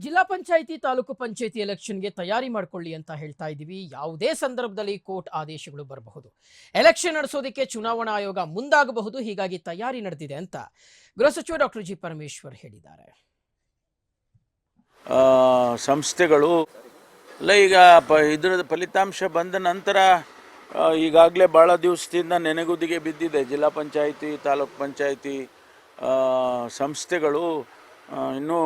ಜಿಲ್ಲಾ ಪಂಚಾಯಿತಿ ತಾಲೂಕು ಪಂಚಾಯಿತಿ ಎಲೆಕ್ಷನ್ಗೆ ತಯಾರಿ ಮಾಡ್ಕೊಳ್ಳಿ ಅಂತ ಹೇಳ್ತಾ ಇದ್ದೀವಿ. ಯಾವುದೇ ಸಂದರ್ಭದಲ್ಲಿ ಕೋರ್ಟ್ ಆದೇಶಗಳು ಬರಬಹುದು. ಎಲೆಕ್ಷನ್ ನಡೆಸೋದಕ್ಕೆ ಚುನಾವಣಾ ಆಯೋಗ ಮುಂದಾಗಬಹುದು, ಹೀಗಾಗಿ ತಯಾರಿ ನಡೆದಿದೆ ಅಂತ ಗೃಹ ಸಚಿವ ಡಾಕ್ಟರ್ ಜಿ ಪರಮೇಶ್ವರ್ ಹೇಳಿದ್ದಾರೆ. ಸಂಸ್ಥೆಗಳು, ಅಲ್ಲ ಈಗ ಇದರ ಫಲಿತಾಂಶ ಬಂದ ನಂತರ ಈಗಾಗಲೇ ಭಾಳ ದಿವಸದಿಂದ ನೆನೆಗುದಿಗೆ ಬಿದ್ದಿದೆ. ಜಿಲ್ಲಾ ಪಂಚಾಯಿತಿ, ತಾಲೂಕ್ ಪಂಚಾಯಿತಿ ಸಂಸ್ಥೆಗಳು ಇನ್ನೂ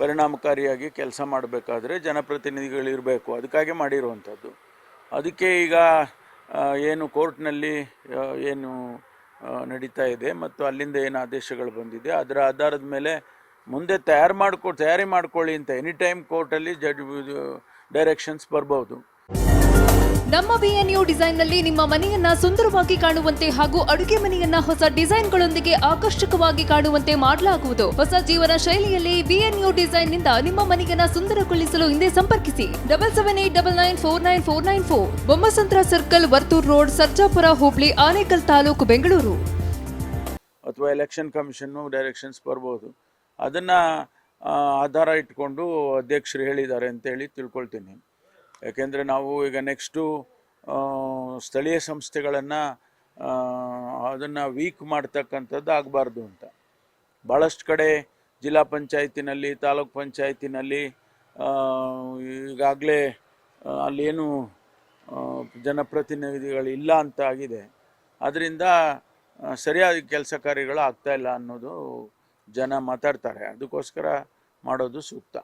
ಪರಿಣಾಮಕಾರಿಯಾಗಿ ಕೆಲಸ ಮಾಡಬೇಕಾದ್ರೆ ಜನಪ್ರತಿನಿಧಿಗಳಿರಬೇಕು. ಅದಕ್ಕಾಗಿ ಮಾಡಿರುವಂಥದ್ದು. ಅದಕ್ಕೆ ಈಗ ಏನು ಕೋರ್ಟ್ನಲ್ಲಿ ಏನು ನಡೀತಾ ಇದೆ ಮತ್ತು ಅಲ್ಲಿಂದ ಏನು ಆದೇಶಗಳು ಬಂದಿದೆ, ಅದರ ಆಧಾರದ ಮೇಲೆ ಮುಂದೆ ತಯಾರು ಮಾಡ್ಕೊ, ತಯಾರಿ ಮಾಡ್ಕೊಳ್ಳಿ ಅಂತ ಎನಿ ಟೈಮ್ ಕೋರ್ಟಲ್ಲಿ ಜಡ್ ಡೈರೆಕ್ಷನ್ಸ್ ಬರ್ಬೋದು. ನಮ್ಮ ಬಿಎನ್ಯು ಡಿಸೈನ್ನಲ್ಲಿ ನಿಮ್ಮ ಮನೆಯನ್ನ ಸುಂದರವಾಗಿ ಕಾಣುವಂತೆ ಹಾಗೂ ಅಡುಗೆ ಮನೆಯನ್ನ ಹೊಸ ಡಿಸೈನ್ಗಳೊಂದಿಗೆ ಆಕರ್ಷಕವಾಗಿ ಕಾಣುವಂತೆ ಮಾಡಲಾಗುವುದು. ಹೊಸ ಜೀವನ ಶೈಲಿಯಲ್ಲಿ ಬಿಎನ್ಯು ಡಿಸೈನ್ನಿಂದ ನಿಮ್ಮ ಮನೆಯನ್ನ ಸುಂದರಗೊಳಿಸಲು ಹಿಂದೆ ಸಂಪರ್ಕಿಸಿ. Double seven eight double nine four nine four nine four. Bommasandra circle, Varthur road, Sarjapura, Hubli, Anekal taluk, Bengaluru. ಅಥವಾ ಎಲೆಕ್ಷನ್ ಕಮಿಷನ್ನು ಡೈರೆಕ್ಷನ್ಸ್ ಬರ್ಬೋದು. ಅದನ್ನು ಆಧಾರ ಇಟ್ಕೊಂಡು ಅಧ್ಯಕ್ಷರು ಹೇಳಿದ್ದಾರೆ ಅಂತೇಳಿ ತಿಳ್ಕೊಳ್ತೀನಿ. ಯಾಕೆಂದರೆ ನಾವು ಈಗ ನೆಕ್ಸ್ಟು ಸ್ಥಳೀಯ ಸಂಸ್ಥೆಗಳನ್ನು ಅದನ್ನು ವೀಕ್ ಮಾಡ್ತಕ್ಕಂಥದ್ದು ಆಗಬಾರ್ದು ಅಂತ. ಭಾಳಷ್ಟು ಕಡೆ ಜಿಲ್ಲಾ ಪಂಚಾಯತಿನಲ್ಲಿ, ತಾಲೂಕ್ ಪಂಚಾಯತಿನಲ್ಲಿ ಈಗಾಗಲೇ ಅಲ್ಲೇನು ಜನಪ್ರತಿನಿಧಿಗಳು ಇಲ್ಲ ಅಂತ ಆಗಿದೆ. ಅದರಿಂದ ಸರಿಯಾದ ಕೆಲಸ ಕಾರ್ಯಗಳು ಆಗ್ತಾಯಿಲ್ಲ ಅನ್ನೋದು ಜನ ಮಾತಾಡ್ತಾರೆ. ಅದಕ್ಕೋಸ್ಕರ ಮಾಡೋದು ಸೂಕ್ತ.